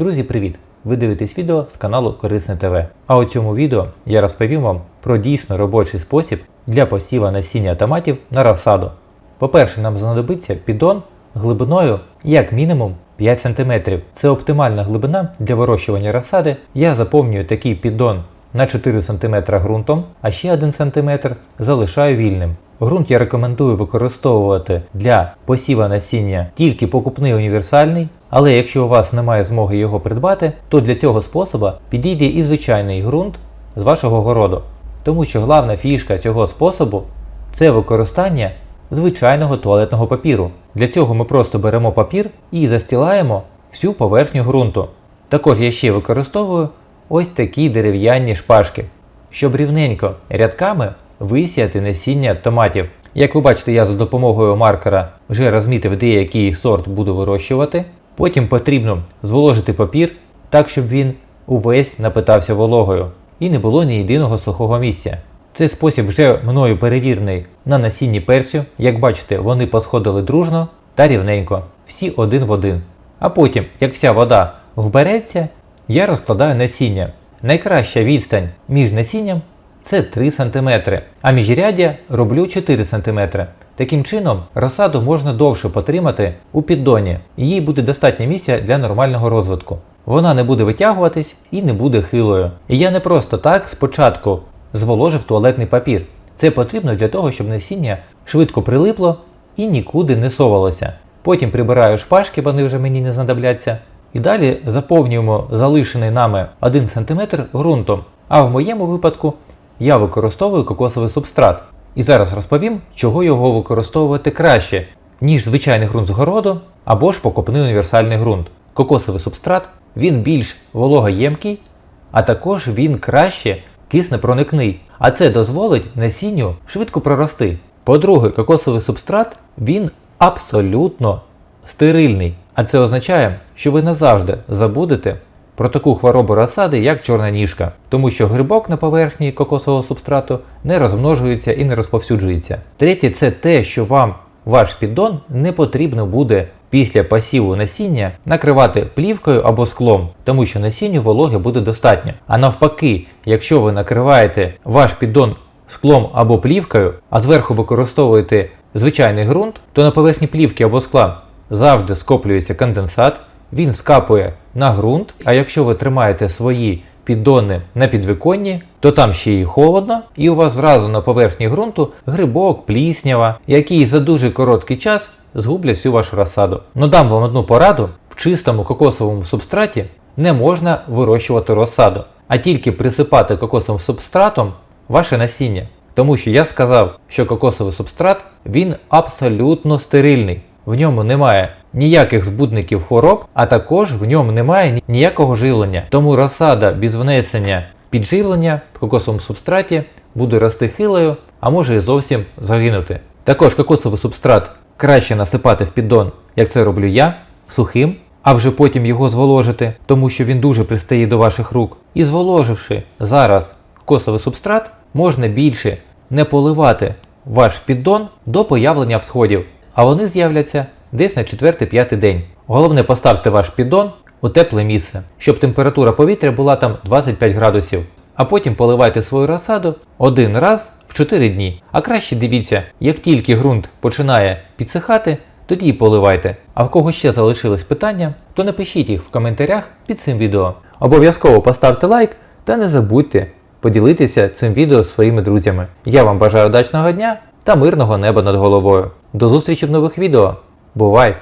Друзі, привіт! Ви дивитесь відео з каналу Корисне ТВ. А у цьому відео я розповім вам про дійсно робочий спосіб для посіва насіння томатів на розсаду. По-перше, нам знадобиться піддон глибиною як мінімум 5 см. Це оптимальна глибина для вирощування розсади. Я заповнюю такий піддон на 4 см ґрунтом, а ще 1 см залишаю вільним. Ґрунт я рекомендую використовувати для посіва насіння тільки покупний універсальний, але якщо у вас немає змоги його придбати, то для цього способу підійде і звичайний ґрунт з вашого городу. Тому що головна фішка цього способу це використання звичайного туалетного папіру. Для цього ми просто беремо папір і застілаємо всю поверхню ґрунту. Також я ще використовую ось такі дерев'яні шпажки, щоб рівненько рядками висіяти насіння томатів. Як ви бачите, я за допомогою маркера вже розмітив, де який сорт буду вирощувати. Потім потрібно зволожити папір так, щоб він увесь напитався вологою і не було ні єдиного сухого місця. Цей спосіб вже мною перевірений на насінні персю. Як бачите, вони посходили дружно та рівненько, всі один в один. А потім, як вся вода вбереться, я розкладаю насіння. Найкраща відстань між насінням це 3 см, а міжряддя роблю 4 см. Таким чином, розсаду можна довше потримати у піддоні, і їй буде достатньо місця для нормального розвитку. Вона не буде витягуватись і не буде хилою. І я не просто так спочатку зволожив туалетний папір. Це потрібно для того, щоб насіння швидко прилипло і нікуди не совалося. Потім прибираю шпажки, вони вже мені не знадобляться. І далі заповнюємо залишений нами 1 см ґрунтом. А в моєму випадку я використовую кокосовий субстрат. І зараз розповім, чого його використовувати краще, ніж звичайний ґрунт з городу або ж покупний універсальний ґрунт. Кокосовий субстрат він більш вологоємкий, а також він краще киснепроникний, а це дозволить насінню швидко прорости. По-друге, кокосовий субстрат він абсолютно стерильний, а це означає, що ви назавжди забудете про таку хворобу розсади, як чорна ніжка, тому що грибок на поверхні кокосового субстрату не розмножується і не розповсюджується. Третє, це те, що вам ваш піддон не потрібно буде після посіву насіння накривати плівкою або склом, тому що насінню вологи буде достатньо. А навпаки, якщо ви накриваєте ваш піддон склом або плівкою, а зверху використовуєте звичайний ґрунт, то на поверхні плівки або скла завжди скоплюється конденсат, він скапує на ґрунт, а якщо ви тримаєте свої піддони на підвіконні, то там ще й холодно, і у вас зразу на поверхні ґрунту грибок, пліснява, які за дуже короткий час згублять всю вашу розсаду. Но дам вам одну пораду: в чистому кокосовому субстраті не можна вирощувати розсаду, а тільки присипати кокосовим субстратом ваше насіння. Тому що я сказав, що кокосовий субстрат він абсолютно стерильний. В ньому немає ніяких збудників хвороб, а також в ньому немає ніякого живлення. Тому розсада без внесення підживлення в кокосовому субстраті буде рости хилою, а може і зовсім загинути. Також кокосовий субстрат краще насипати в піддон, як це роблю я, сухим, а вже потім його зволожити, тому що він дуже пристає до ваших рук. І зволоживши зараз кокосовий субстрат, можна більше не поливати ваш піддон до появлення всходів, а вони з'являться десь на 4-5 день. Головне поставте ваш піддон у тепле місце, щоб температура повітря була там 25 градусів. А потім поливайте свою розсаду один раз в 4 дні. А краще дивіться, як тільки ґрунт починає підсихати, тоді й поливайте. А в кого ще залишились питання, то напишіть їх в коментарях під цим відео. Обов'язково поставте лайк та не забудьте поділитися цим відео зі своїми друзями. Я вам бажаю удачного дня та мирного неба над головою. До зустрічі в нових відео. Бувай!